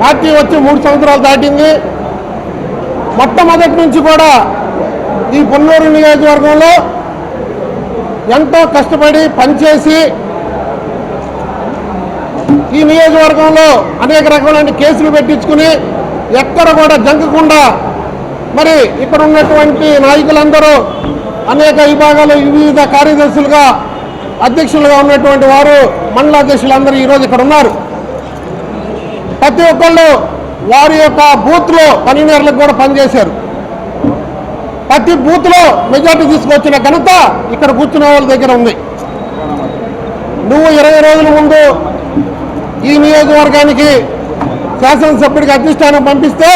Party వచ్చి మూడు సంవత్సరాలు దాటింది. మొట్టమొదటి నుంచి కూడా ఈ పొన్నూరు నియోజకవర్గంలో ఎంతో కష్టపడి పనిచేసి ఈ నియోజకవర్గంలో అనేక రకమైన కేసులు పెట్టించుకుని ఎక్కడ కూడా జంకకుండా మరి ఇక్కడ ఉన్నటువంటి నాయకులందరూ అనేక విభాగాలు వివిధ కార్యదర్శులుగా అధ్యక్షులుగా ఉన్నటువంటి వారు మండల అధ్యక్షులందరూ ఈరోజు ఇక్కడ ఉన్నారు. ప్రతి ఒక్కళ్ళు వారి యొక్క బూత్లో కన్వీనర్లకు కూడా పనిచేశారు. ప్రతి బూత్లో మెజార్టీ తీసుకొచ్చిన ఘనత ఇక్కడ కూర్చున్న వాళ్ళ దగ్గర ఉంది. నువ్వు ఇరవై రోజుల ముందు ఈ నియోజకవర్గానికి శాసనసభ్యుడికి అధిష్టానం పంపిస్తే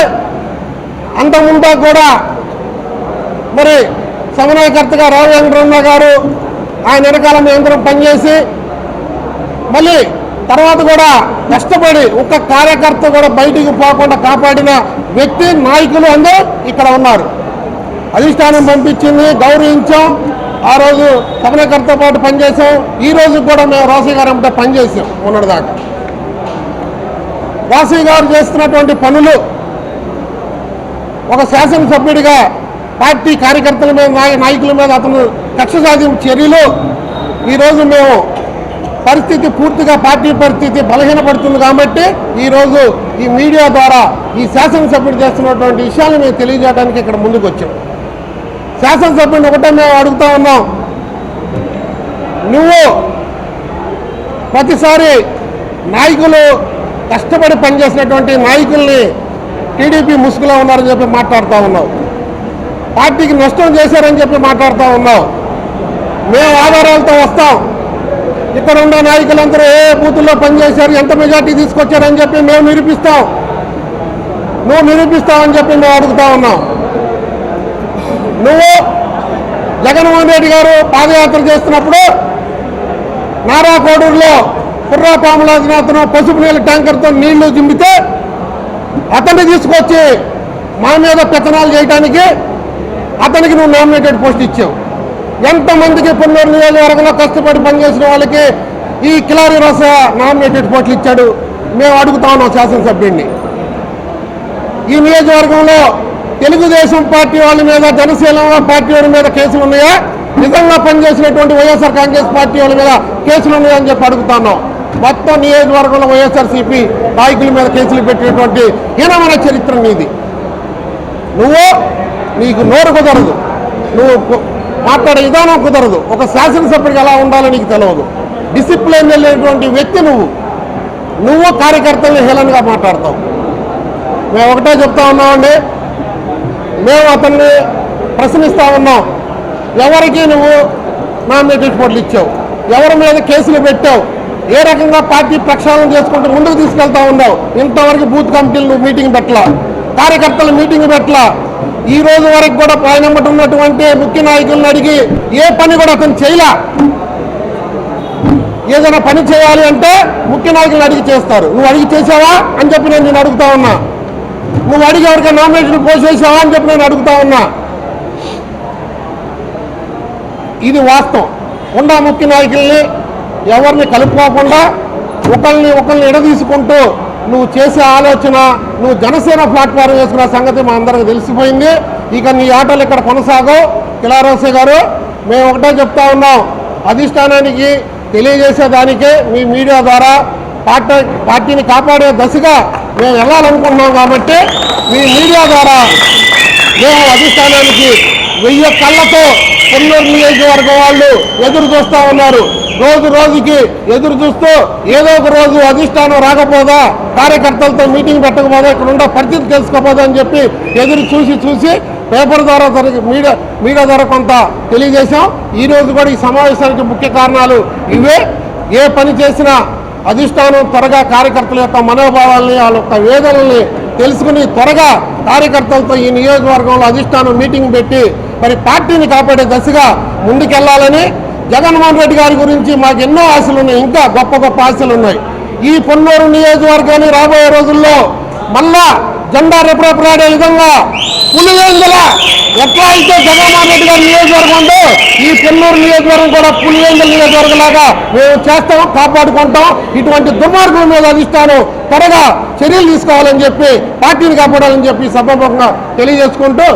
అంతకుముందా కూడా మరి సమన్వయకర్తగా రావు వెంకటరమణ గారు ఆయన వెనకాల మేమందరం పనిచేసి మళ్ళీ తర్వాత కూడా కష్టపడి ఒక్క కార్యకర్త కూడా బయటికి పోకుండా కాపాడిన వ్యక్తి నాయకులు అందరూ ఇక్కడ ఉన్నారు. అధిష్టానం పంపించింది గౌరవించాం. ఆ రోజు సమన్వయకర్తతో పాటు పనిచేసాం ఈ రోజు కూడా మేము రోసయ్య గారు అంటే పనిచేసాం మొన్నటిదాకా. వాసవి గారు చేస్తున్నటువంటి పనులు ఒక శాసనసభ్యుడిగా పార్టీ కార్యకర్తల మీద నాయకుల మీద అతను కక్ష సాధింపు చర్యలు. ఈరోజు మేము పరిస్థితి పూర్తిగా పార్టీ పరిస్థితి బలహీనపడుతుంది కాబట్టి ఈరోజు ఈ మీడియా ద్వారా ఈ శాసనసభ్యుడు చేస్తున్నటువంటి విషయాలు మేము తెలియజేయడానికి ఇక్కడ ముందుకు వచ్చాం. శాసనసభ్యుడిని ఒకటే మేము అడుగుతా ఉన్నాం. నువ్వు ప్రతిసారి నాయకులు కష్టపడి పనిచేసినటువంటి నాయకుల్ని టీడీపీ ముసుగులో ఉన్నారని చెప్పి మాట్లాడుతూ ఉన్నావు. పార్టీకి నష్టం చేశారని చెప్పి మాట్లాడుతూ ఉన్నావు. మేము ఆధారాలతో వస్తాం. ఇక్కడ ఉన్న నాయకులందరూ ఏ బూతుల్లో పనిచేశారు ఎంత మెజార్టీ తీసుకొచ్చారని చెప్పి మేము నిరూపిస్తాం. నువ్వు నిరూపిస్తావని చెప్పి మేము అడుగుతా ఉన్నాం. నువ్వు జగన్మోహన్ రెడ్డి గారు పాదయాత్ర చేస్తున్నప్పుడు నారా కోడూరులో కుర్రా పాములాజనాథను పసుపు నీళ్ళ ట్యాంకర్తో నీళ్ళు దింపితే అతన్ని తీసుకొచ్చి మా మీద పెత్తనాలు చేయడానికి అతనికి నువ్వు నామినేటెడ్ పోస్ట్ ఇచ్చావు. ఎంతమందికి పున్నూరు నియోజకవర్గంలో కష్టపడి పనిచేసిన వాళ్ళకి ఈ కిలారి రస నామినేటెడ్ పోట్లు ఇచ్చాడు? మేము అడుగుతా ఉన్నాం శాసనసభ్యుడిని ఈ నియోజకవర్గంలో తెలుగుదేశం పార్టీ వాళ్ళ మీద జనసేన పార్టీ వాళ్ళ మీద కేసులు ఉన్నాయా? నిజంగా పనిచేసినటువంటి వైఎస్ఆర్ కాంగ్రెస్ పార్టీ వాళ్ళ మీద కేసులు ఉన్నాయని చెప్పి అడుగుతున్నాం మొత్తం నియోజకవర్గంలో వైఎస్ఆర్సీపీ నాయకుల మీద కేసులు పెట్టినటువంటి హీనమైన చరిత్ర నీది. నువ్వు నీకు నోరు కుదరదు. నువ్వు మాట్లాడే విధానం కుదరదు. ఒక శాసనసభ్యుడికి ఎలా ఉండాలో నీకు తెలియదు డిసిప్లిన్ వెళ్ళేటువంటి వ్యక్తి నువ్వు. నువ్వు కార్యకర్తలు హేళనగా మాట్లాడతావు. మేము ఒకటే చెప్తా ఉన్నామండి. మేము అతన్ని ప్రశ్నిస్తా ఉన్నాం. ఎవరికి నువ్వు నామినేటెడ్ పోట్లు ఇచ్చావు? ఎవరి మీద కేసులు పెట్టావు? ఏ రకంగా పార్టీ ప్రక్షాళన చేసుకుంటూ ముందుకు తీసుకెళ్తా ఉన్నావు? ఇంతవరకు బూత్ కమిటీలు నువ్వు మీటింగ్ పెట్టలా? కార్యకర్తలు మీటింగ్ పెట్టలా? ఈ రోజు వరకు కూడా ఆయన ఉన్నటువంటి ముఖ్య నాయకులను అడిగి ఏ పని కూడా అతను చేయలే. ఏదైనా పని చేయాలి అంటే ముఖ్య నాయకులను అడిగి చేస్తారు. నువ్వు అడిగి చేసావా అని చెప్పి నేను నేను అడుగుతా ఉన్నా. నువ్వు అడిగి ఎవరికైనా నామినేషన్ పోసేసావా అని చెప్పి నేను అడుగుతా ఉన్నా. ఇది వాస్తవం. ఉన్న ముఖ్య నాయకుల్ని ఎవరిని కలుపుకోకుండా ఒకరిని ఒకరిని ఎడదీసుకుంటూ నువ్వు చేసే ఆలోచన నువ్వు జనసేన ప్లాట్ఫారం వేసుకున్న సంగతి మా అందరికి తెలిసిపోయింది. ఇక నీ ఆటలు ఇక్కడ కొనసాగవు. కిలారోసే గారు మేము ఒకటే చెప్తా ఉన్నాం. అధిష్టానానికి తెలియజేసేదానికే మీ మీడియా ద్వారా పార్టీ పార్టీని కాపాడే దశగా మేము వెళ్ళాలనుకుంటున్నాం కాబట్టి మీ మీడియా ద్వారా మేము అధిష్టానానికి వెయ్యి కళ్ళతో పొన్నూరు నియోజకవర్గం వాళ్ళు ఎదురు చూస్తూ ఉన్నారు. రోజు రోజుకి ఎదురు చూస్తూ ఏదో ఒక రోజు అధిష్టానం రాకపోదా కార్యకర్తలతో మీటింగ్ పెట్టకపోదా ఇక్కడ ఉండే పరిస్థితి తెలుసుకోపోదా అని చెప్పి ఎదురు చూసి చూసి పేపర్ ద్వారా మీడియా మీడియా ద్వారా కొంత తెలియజేశాం. ఈ రోజు కూడా ఈ సమావేశానికి ముఖ్య కారణాలు ఇవే. ఏ పని చేసినా అధిష్టానం త్వరగా కార్యకర్తల యొక్క మనోభావాల్ని వాళ్ళ యొక్క వేదనల్ని తెలుసుకుని త్వరగా కార్యకర్తలతో ఈ నియోజకవర్గంలో అధిష్టానం మీటింగ్ పెట్టి మరి పార్టీని కాపాడే దశగా ముందుకెళ్ళాలని జగన్మోహన్ రెడ్డి గారి గురించి మాకు ఎన్నో ఆశలు ఉన్నాయి ఇంకా గొప్ప గొప్ప ఆశలు ఉన్నాయి. ఈ పొన్నూరు నియోజకవర్గాన్ని రాబోయే రోజుల్లో మళ్ళా జెండా రెపరెపలాడే విధంగా పులివేందుల ఎట్లా అయితే జగన్మోహన్ రెడ్డి గారి నియోజకవర్గం ఉందో ఈ పెన్నూరు నియోజకవర్గం కూడా పులివెందుల నియోజకవర్గం లాగా మేము చేస్తాం కాపాడుకుంటాం. ఇటువంటి దుర్మార్గం మీద అధిష్టానం త్వరగా చర్యలు తీసుకోవాలని చెప్పి పార్టీని కాపాడాలని చెప్పి సభాముఖంగా తెలియజేసుకుంటూ